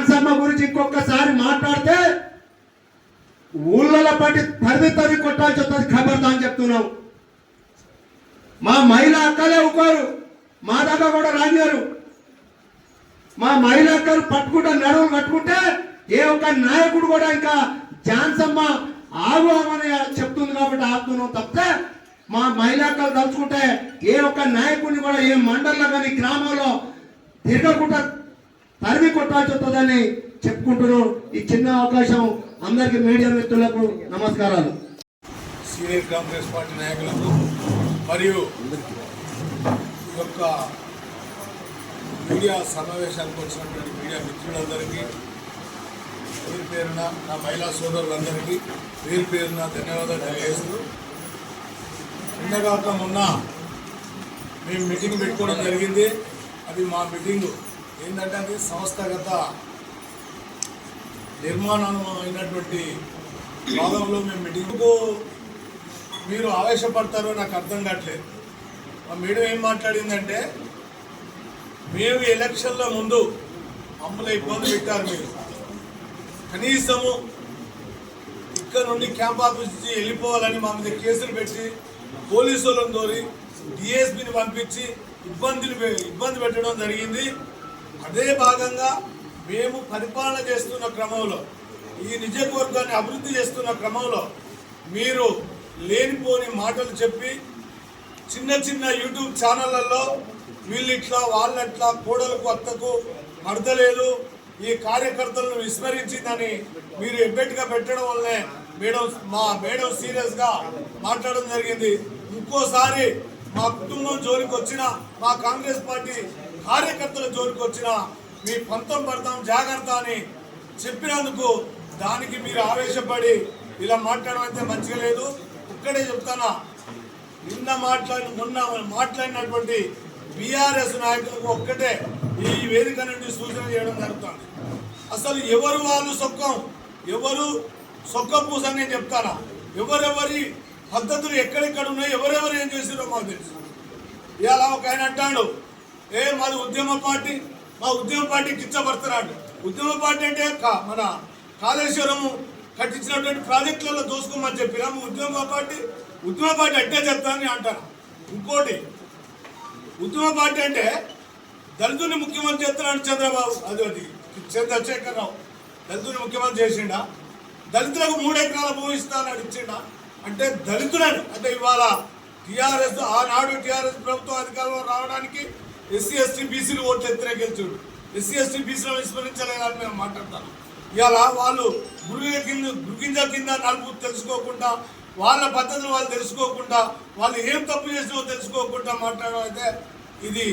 ఝాన్సమ్మ గురించి ఇంకొకసారి మాట్లాడితే ఊళ్ళలో పట్టి తరిది తరి కొట్టాల్సి వస్తుంది ఖబర్దా అని చెప్తున్నాం మా మహిళ అక్కలే ఒకరు మా దాకా కూడా రాగారు మా మహిళ అక్కలు పట్టుకుంటే నడువులు కట్టుకుంటే ఏ ఒక్క నాయకుడు కూడా ఇంకా జాన్సమ్మ ఆగు అని చెప్తుంది కాబట్టి ఆపుతున్నాం తప్పితే మా మహిళా తలుచుకుంటే ఏ ఒక్క నాయకుడిని కూడా ఏ మండలంలో కానీ గ్రామంలో తిరగకుండా తరిమి కొట్టాల్సి వస్తుందని చెప్పుకుంటున్నాం ఈ చిన్న అవకాశం అందరికి మీడియా మిత్రులకు నమస్కారాలు. సీనియర్ కాంగ్రెస్ పార్టీ నాయకులకు మరియు యొక్క మీడియా సమావేశానికి వచ్చినటువంటి మీడియా మిత్రులందరికీ పేరు పేరున నా మహిళా సోదరులందరికీ పేరు పేరున ధన్యవాదాలు తెలియజేస్తూ నిన్నగాక మొన్న మేము మీటింగ్ పెట్టుకోవడం జరిగింది. అది మా మీటింగ్ ఏంటంటే అది సంస్థాగత నిర్మాణం అయినటువంటి భాగంలో మేము మీటింగ్కు మీరు ఆవేశపడతారో నాకు అర్థం కావట్లేదు. మా మేడం ఏం మాట్లాడిందంటే మేము ఎలక్షన్ల ముందు మమ్మల్ని ఇబ్బంది పెట్టారు మీరు. కనీసము ఇక్కడ నుండి క్యాంప్ ఆఫీస్ నుంచి వెళ్ళిపోవాలని మా మీద కేసులు పెట్టి పోలీసు వాళ్ళని తోలి డిఎస్పీని పంపించి ఇబ్బందులు ఇబ్బంది పెట్టడం జరిగింది. అదే భాగంగా మేము పరిపాలన చేస్తున్న క్రమంలో ఈ నిజవర్గాన్ని అభివృద్ధి చేస్తున్న క్రమంలో మీరు లేనిపోని మాటలు చెప్పి చిన్న చిన్న యూట్యూబ్ ఛానళ్ళలో వీళ్ళు ఇట్లా వాళ్ళట్లా కోడలకు అత్తకు మడతలేదు ఈ కార్యకర్తలను విస్మరించిందని మీరు ఎబ్బెట్టుగా పెట్టడం వల్లనే మేడం మా మేడం సీరియస్గా మాట్లాడడం జరిగింది. ఇంకోసారి మా కుటుంబం జోలికి వచ్చిన మా కాంగ్రెస్ పార్టీ కార్యకర్తల జోలికి వచ్చిన మీ పంతం పడతాం జాగ్రత్త అని చెప్పినందుకు దానికి మీరు ఆవేశపడి ఇలా మాట్లాడడం అయితే మంచిగా లేదు. ఇక్కడే చెప్తానా? నిన్న మాట్లాడిన మొన్న మాట్లాడినటువంటి బీఆర్ఎస్ నాయకులకు ఒక్కటే ఈ వేదిక నుండి సూచన చేయడం జరుగుతుంది. అసలు ఎవరు వాళ్ళు సొక్కం? ఎవరు సొక్క పూస అని నేను చెప్తానా? ఎవరెవరి పద్ధతులు ఎక్కడెక్కడ ఉన్నాయో ఎవరెవరు ఏం చేసిరో మాకు తెలుసు. ఇవాళ ఒక ఆయన అంటాడు ఏ మాది ఉద్యమ పార్టీ. మా ఉద్యమ పార్టీ కిచ్చబడుతున్నాడు ఉద్యమ పార్టీ అంటే మన కాళేశ్వరము కట్టించినటువంటి ప్రాజెక్టులలో దోసుకోమని చెప్పినా ఉద్యమ పార్టీ ఉద్యమ పార్టీ అంటే చెప్తానని అంటారు. ఇంకోటి ఉద్యమ పార్టీ అంటే దళితుని ముఖ్యమంత్రి చేస్తున్నాడు చంద్రబాబు అది అది చంద్రశేఖరరావు. దళితుని ముఖ్యమంత్రి చేసిండా? దళితులకు మూడు ఎకరాల భూమి ఇస్తానని ఇచ్చిండా? అంటే దళితులను అంటే ఇవాళ టీఆర్ఎస్ ఆనాడు టీఆర్ఎస్ ప్రభుత్వం అధికారంలో రావడానికి ఎస్సీ ఎస్టీ బీసీలు ఓట్లు వ్యతిరేకించుడు ఎస్సీ ఎస్టీ బీసీలో విస్మరించలేదని మేము మాట్లాడతాను ఇవాళ వాళ్ళు గురుగిన కింద గురుగింజ కింద నలుపు తెలుసుకోకుండా వాళ్ళ పద్ధతులు వాళ్ళు తెలుసుకోకుండా వాళ్ళు ఏం తప్పు చేసినో తెలుసుకోకుండా మాట్లాడడం అయితే ఇది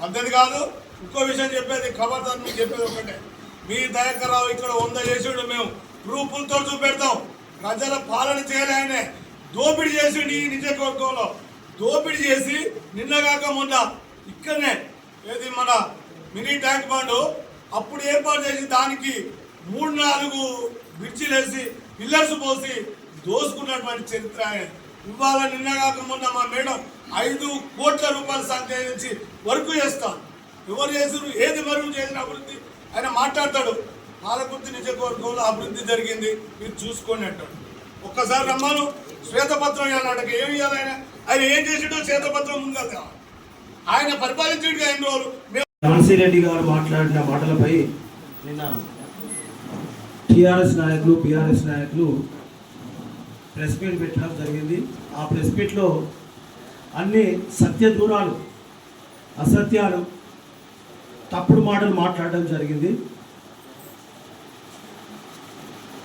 పద్ధతి కాదు. ఇంకో విషయం చెప్పేది ఖబర్దార్ మీకు చెప్పేది ఒకటే. మీ దయాకర్ ఇక్కడ వంద చేసిండు మేము. ప్రూఫ్లతో చూపెడతాం. ప్రజల పాలన చేయలేనే దోపిడీ చేసి ఈ నిజవర్గంలో దోపిడీ చేసి నిన్నగాక మొన్న ఇక్కడనే ఏది మన మినీ ట్యాంక్ బండ్ అప్పుడు ఏర్పాటు చేసి దానికి మూడు నాలుగు బ్రిడ్జిలు వేసి పిల్లర్స్ పోసి దోసుకున్నటువంటి చరిత్ర ఆయన. ఇవాళ నిన్నగాక మొన్న మా మేడం ఐదు కోట్ల రూపాయలు సంచరించి వర్క్ చేస్తాం. ఎవరు చేసారు ఏది వరకు చేసిన అభివృద్ధి? ఆయన మాట్లాడతాడు. పాలకుర్తి నిజవర్గంలో అభివృద్ధి జరిగింది మీరు చూసుకోండి అంటాడు. ఒక్కసారి రమ్మను. శ్వేతపత్రం ఇవ్వాలంటే ఏమి ఇవ్వాలి ఆయన? ఆయన ఏం చేసిండో శ్వేతపత్రం ఉంది కదా ఆయన రోజులు? ఝాన్సీ రెడ్డి గారు మాట్లాడిన మాటలపై నిన్న టీఆర్ఎస్ నాయకులు బీఆర్ఎస్ నాయకులు ప్రెస్ మీట్ పెట్టడం జరిగింది. ఆ ప్రెస్ మీట్లో అన్ని సత్య దూరాలు అసత్యాలు తప్పుడు మాటలు మాట్లాడడం జరిగింది.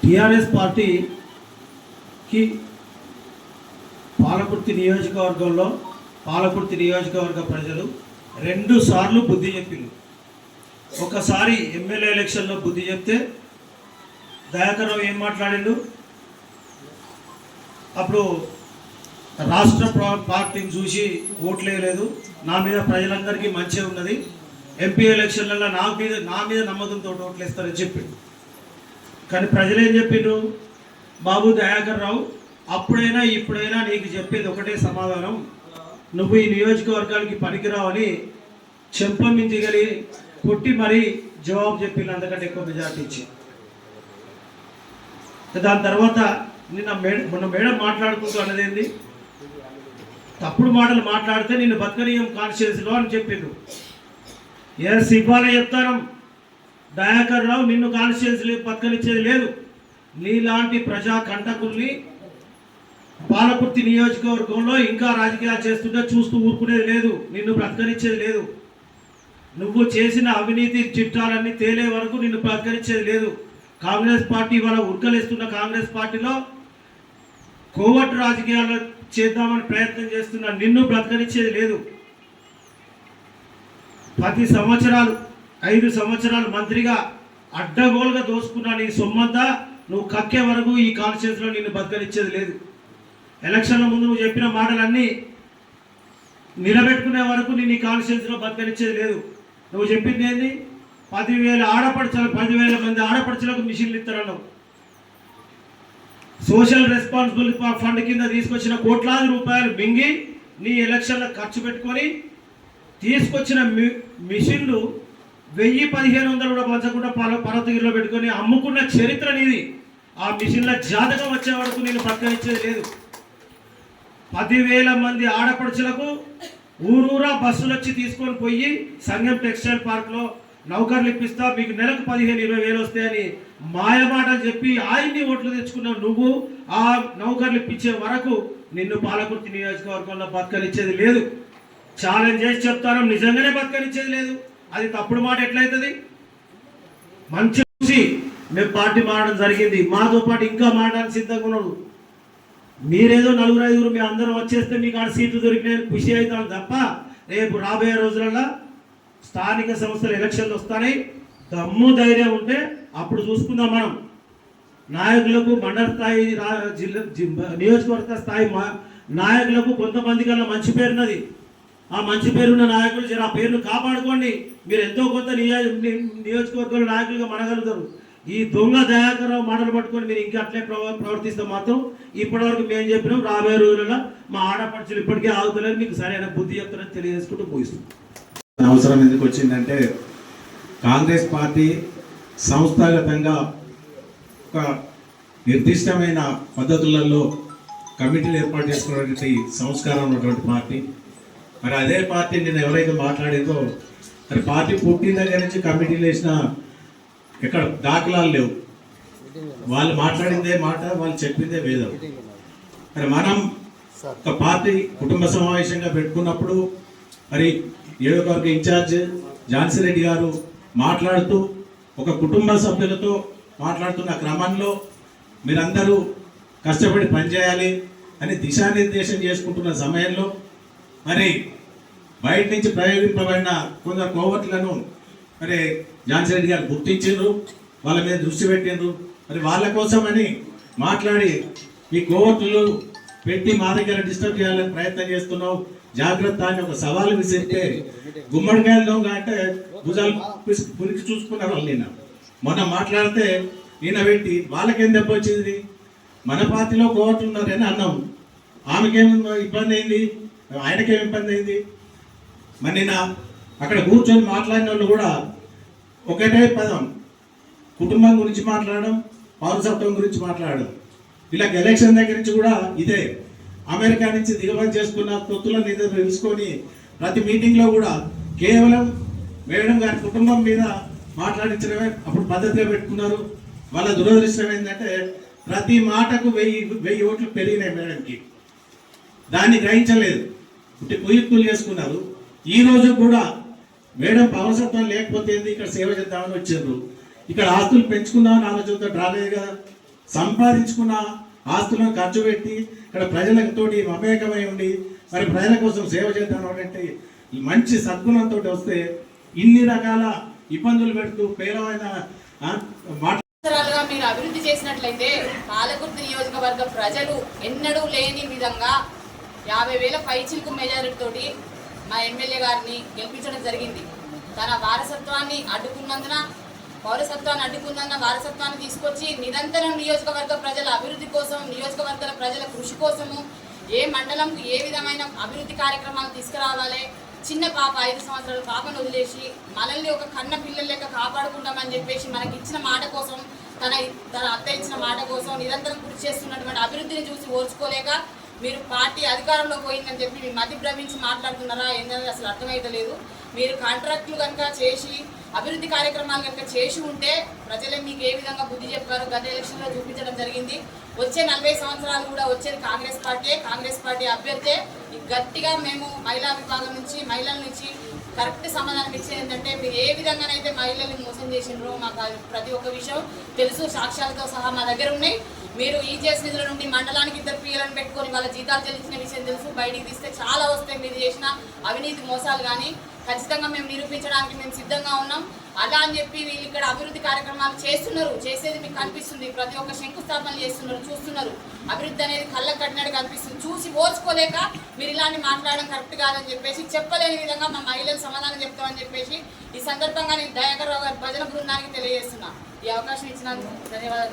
టీఆర్ఎస్ పార్టీకి పాలకుర్తి నియోజకవర్గంలో పాలకుర్తి నియోజకవర్గ ప్రజలు రెండు సార్లు బుద్ధి చెప్పింది ఒకసారి ఎమ్మెల్యే ఎలక్షన్లో బుద్ధి చెప్తే దయాకర్ రావు ఏం మాట్లాడిండు? అప్పుడు రాష్ట్ర పార్టీని చూసి ఓట్లేయలేదు నా మీద ప్రజలందరికీ మంచిగా ఉన్నది. ఎంపీ ఎలక్షన్లలో నా మీద నా మీద నమ్మకంతో ఓట్లేస్తారని చెప్పిండు. కానీ ప్రజలు ఏం చెప్పిండ్రు? బాబు దయాకర్ రావు అప్పుడైనా ఇప్పుడైనా నీకు చెప్పేది ఒకటే సమాధానం. నువ్వు ఈ నియోజకవర్గానికి పనికిరావని చెంపమించగలి కొట్టి మరీ జవాబు చెప్పి అంతకంటే ఎక్కువ మెజార్టీ ఇచ్చి దాని తర్వాత నిన్న మేడ మొన్న మేడం మాట్లాడుకుంటూ అన్నదేంది తప్పుడు మాటలు మాట్లాడితే నిన్ను బతకనీయం కాన్షియస్లో అని చెప్పిండు ఎస్ ఇవ్వాలే చెప్తాను దయాకర్ రావు నిన్ను కాన్షియస్ బతకనిచ్చేది లేదు. నీలాంటి ప్రజా కంటకుల్ని పాలకుర్తి నియోజకవర్గంలో ఇంకా రాజకీయాలు చేస్తుంటే చూస్తూ ఊరుకునేది లేదు నిన్ను బ్రతకనిచ్చేది లేదు. నువ్వు చేసిన అవినీతి చిట్టాలన్నీ తేలే వరకు నిన్ను బ్రతకనిచ్చేది లేదు. కాంగ్రెస్ పార్టీ వాళ్ళ ఉడకలేస్తున్న కాంగ్రెస్ పార్టీలో కోవట్ రాజకీయాలు చేద్దామని ప్రయత్నం చేస్తున్న నిన్ను బ్రతకనిచ్చేది లేదు. పది సంవత్సరాలు ఐదు సంవత్సరాలు మంత్రిగా అడ్డగోలుగా దోసుకున్న నీ సొమ్మంతా నువ్వు కక్కే వరకు ఈ కాన్స్టిట్యూన్సీలో నిన్ను బతకనిచ్చేది లేదు. ఎలక్షన్ల ముందు నువ్వు చెప్పిన మాటలన్నీ నిలబెట్టుకునే వరకు నేను ఈ కాన్స్టిట్యూన్సీలో బతకనిచ్చేది లేదు. నువ్వు చెప్పింది ఏంది? పదివేల ఆడపడుచలు పదివేల మంది ఆడపడుచులకు మిషన్లు ఇస్తారన్నావు సోషల్ రెస్పాన్సిబిలిటీ ఫండ్ కింద తీసుకొచ్చిన కోట్లాది రూపాయలు మింగి నీ ఎలక్షన్లో ఖర్చు పెట్టుకొని తీసుకొచ్చిన మి- మిషన్లు వెయ్యి పదిహేను వందలు కూడా పంచకుండా పర పర్వతగిరిలో పెట్టుకొని అమ్ముకున్న చరిత్ర నీది. ఆ మిషన్ల జాతకం వచ్చే వరకు నేను ప్రకటించేది లేదు. పదివేల మంది ఆడపడుచులకు ఊరూరా బస్సులు వచ్చి తీసుకొని పోయి సంగం టెక్స్టైల్ పార్క్లో నౌకర్లు ఇప్పిస్తా మీకు నెలకు పదిహేను ఇరవై వేలు వస్తాయని మాయమాటలు చెప్పి ఆయన్ని ఓట్లు తెచ్చుకున్నావు నువ్వు ఆ నౌకర్లు ఇప్పించే వరకు నిన్ను పాలకుర్తి నియోజకవర్గంలో బతకనిచ్చేది లేదు. ఛాలెంజ్ చేసి చెప్తాను నిజంగానే బతకనిచ్చేది లేదు. అది తప్పుడు మాట ఎట్లయితుంది? మంచి చూసి మేము పార్టీ మారడం జరిగింది. మాతో పాటు ఇంకా మారడానికి సిద్ధంగా ఉన్నాడు. మీరేదో నలుగురు ఐదుగురు మీ అందరం వచ్చేస్తే మీకు ఆడ సీట్లు దొరికినాయని ఖుషి అవుతాం తప్ప రేపు రాబోయే రోజులలో స్థానిక సంస్థల ఎలక్షన్లు వస్తాయి. దమ్ము ధైర్యం ఉంటే అప్పుడు చూసుకుందాం మనం. నాయకులకు మండల స్థాయి జిల్లా నియోజకవర్గ స్థాయి మా- నాయకులకు కొంతమంది కల్లా మంచి పేరున్నది. ఆ మంచి పేరున్న నాయకులు ఆ పేరును కాపాడుకోండి. మీరు ఎంతో కొంత నియోజ నియోజకవర్గంలో నాయకులుగా మనగలుగుతారు. ఈ దొంగ దయాకరావు మాటలు పట్టుకొని మీరు ఇంకా అట్లే ప్రవర్తిస్తే మాత్రం ఇప్పటివరకు మేము చెప్పినాం రాబోయే రోజులలో మా ఆడపడుచులు ఇప్పటికే ఆగుతలేరు మీకు సరైన బుద్ధి చెప్తారని తెలియజేసుకుంటూ ముగిస్తుంది అవసరం ఎందుకు వచ్చిందంటే కాంగ్రెస్ పార్టీ సంస్థాగతంగా ఒక నిర్దిష్టమైన పద్ధతులలో కమిటీలు ఏర్పాటు చేసుకున్నటువంటి సంస్కారం ఉన్నటువంటి పార్టీ. మరి అదే పార్టీ నేను ఎవరైతే మాట్లాడిందో మరి పార్టీ పుట్టిన దగ్గర నుంచి కమిటీలు వేసిన ఎక్కడ దాఖలాలు లేవు. వాళ్ళు మాట్లాడిందే మాట వాళ్ళు చెప్పిందే వేదం. మరి మనం ఒక పార్టీ కుటుంబ సమావేశంగా పెట్టుకున్నప్పుడు మరి ఏడుకొరకు ఇన్ఛార్జ్ ఝాన్సీ రెడ్డి గారు మాట్లాడుతూ ఒక కుటుంబ సభ్యులతో మాట్లాడుతున్న క్రమంలో మీరందరూ కష్టపడి పనిచేయాలి అని దిశానిర్దేశం చేసుకుంటున్న సమయంలో మరి బయట నుంచి ప్రయోగింపబడిన కొందరు కోవట్లను మరి ఝాన్సీ రెడ్డి గారు గుర్తించారు వాళ్ళ మీద దృష్టి పెట్టిండ్రు. మరి వాళ్ళ కోసమని మాట్లాడి ఈ కోవట్లు పెట్టి మా దగ్గర డిస్టర్బ్ చేయాలని ప్రయత్నం చేస్తున్నావు. జాగ్రత్త అని ఒక సవాల్ విసిరితే గుమ్మడికాయలు దొంగ అంటే భుజాలు పిసి- పురికి చూసుకున్నారు వాళ్ళు నిన్న. మొన్న మాట్లాడితే నిన్న పెట్టి వాళ్ళకేం దెబ్బ వచ్చింది? మన పార్టీలో కోవట్లు ఉన్నారని అన్నాం ఆమెకేం ఇబ్బంది అయింది? ఆయనకేం ఇబ్బంది అయింది? మరి నిన్న అక్కడ కూర్చొని మాట్లాడిన వాళ్ళు కూడా ఒకటే పదం. కుటుంబం గురించి మాట్లాడడం పౌరసత్వం గురించి మాట్లాడడం. ఇలా ఎలక్షన్ దగ్గర నుంచి కూడా ఇదే. అమెరికా నుంచి దిగుమతి చేసుకున్న తొత్తులను ఏదో తెలుసుకొని ప్రతి మీటింగ్లో కూడా కేవలం మేడం గారి కుటుంబం మీద మాట్లాడించడమే అప్పుడు పద్ధతిగా పెట్టుకున్నారు. వాళ్ళ దురదృష్టం ఏంటంటే ప్రతి మాటకు వెయ్యి వెయ్యి ఓట్లు పెరిగినాయి మేడంకి. దాన్ని గ్రహించలేదు. అంటే కుయుక్తులు చేసుకున్నారు. ఈ రోజు కూడా మేడం పవనసత్వం లేకపోతే ఏంది? ఇక్కడ సేవ చేద్దామని వచ్చారు. ఇక్కడ ఆస్తులు పెంచుకుందామని ఆలోచనతో రాలేదు కదా. సంపాదించుకున్న ఆస్తులను ఖర్చు పెట్టి ఇక్కడ ప్రజలతో మమేకమై ఉండి మరి ప్రజల కోసం సేవ చేద్దాం అంటే మంచి సద్గుణంతో వస్తే ఇన్ని రకాల ఇబ్బందులు పెడుతూ పేలవైన మీరు అభివృద్ధి చేసినట్లయితే పాలకుర్తి నియోజకవర్గ ప్రజలు ఎన్నడూ లేని విధంగా యాభై వేల పైచిలకు మెజారిటీ తోటి మా ఎమ్మెల్యే గారిని గెలిపించడం జరిగింది. తన వారసత్వాన్ని అడ్డుకున్నందున పౌరసత్వాన్ని అడ్డుకున్నందున వారసత్వాన్ని తీసుకొచ్చి నిరంతరం నియోజకవర్గ ప్రజల అభివృద్ధి కోసం నియోజకవర్గాల ప్రజల కృషి కోసము ఏ మండలంకు ఏ విధమైన అభివృద్ధి కార్యక్రమాలు తీసుకురావాలి చిన్న పాప ఐదు సంవత్సరాల పాపను వదిలేసి మనల్ని ఒక కన్న పిల్లల లెక్క కాపాడుకుంటామని చెప్పేసి మనకి ఇచ్చిన మాట కోసం తన తన అత్త ఇచ్చిన మాట కోసం నిరంతరం కృషి చేస్తున్నటువంటి అభివృద్ధిని చూసి ఓర్చుకోలేక మీరు పార్టీ అధికారంలో పోయిందని చెప్పి మీ మతి భ్రమించి మాట్లాడుతున్నారా ఏంటనేది అసలు అర్థమైతలేదు మీరు కాంట్రాక్టులు కనుక చేసి అభివృద్ధి కార్యక్రమాలు కనుక చేసి ఉంటే ప్రజలే మీకు ఏ విధంగా బుద్ధి చెప్పారో గత ఎలక్షన్లో చూపించడం జరిగింది. వచ్చే నలభై సంవత్సరాలు కూడా వచ్చేది కాంగ్రెస్ పార్టీ. కాంగ్రెస్ పార్టీ అభ్యర్థే. గట్టిగా మేము మహిళా విభాగం నుంచి మహిళల నుంచి కరెక్ట్ సమాధానం ఇచ్చేది ఏంటంటే మీరు ఏ విధంగానైతే మహిళల్ని మోసం చేసినారో మాకు ప్రతి ఒక్క విషయం తెలుసు. సాక్ష్యాలతో సహా మా దగ్గర ఉన్నాయి. మీరు ఈజీఎస్ నిధుల నుండి మండలానికి ఇద్దరు పిల్లలను పెట్టుకొని వాళ్ళ జీతాలు చెల్లించిన విషయం తెలుసు బయటికి తీస్తే చాలా వస్తాయి మీరు చేసిన అవినీతి మోసాలు కానీ. ఖచ్చితంగా మేము నిరూపించడానికి మేము సిద్ధంగా ఉన్నాం. అలా అని చెప్పి వీళ్ళు ఇక్కడ అభివృద్ధి కార్యక్రమాలు చేస్తున్నారు. చేసేది మీకు కనిపిస్తుంది. ప్రతి ఒక్క శంకుస్థాపనలు చేస్తున్నారు చూస్తున్నారు. అభివృద్ధి అనేది కళ్ళకు కట్టినట్టు కనిపిస్తుంది. చూసి ఓర్చుకోలేక మీరు ఇలాంటి మాట్లాడడం కరెక్ట్ కాదని చెప్పేసి చెప్పలేని విధంగా మా మహిళలు సమాధానం చెప్తామని చెప్పేసి ఈ సందర్భంగా నేను దయాకర్ రావు గారి భజన బృందానికి తెలియజేస్తున్నా. ఈ అవకాశం ఇచ్చినందుకు ధన్యవాదాలు.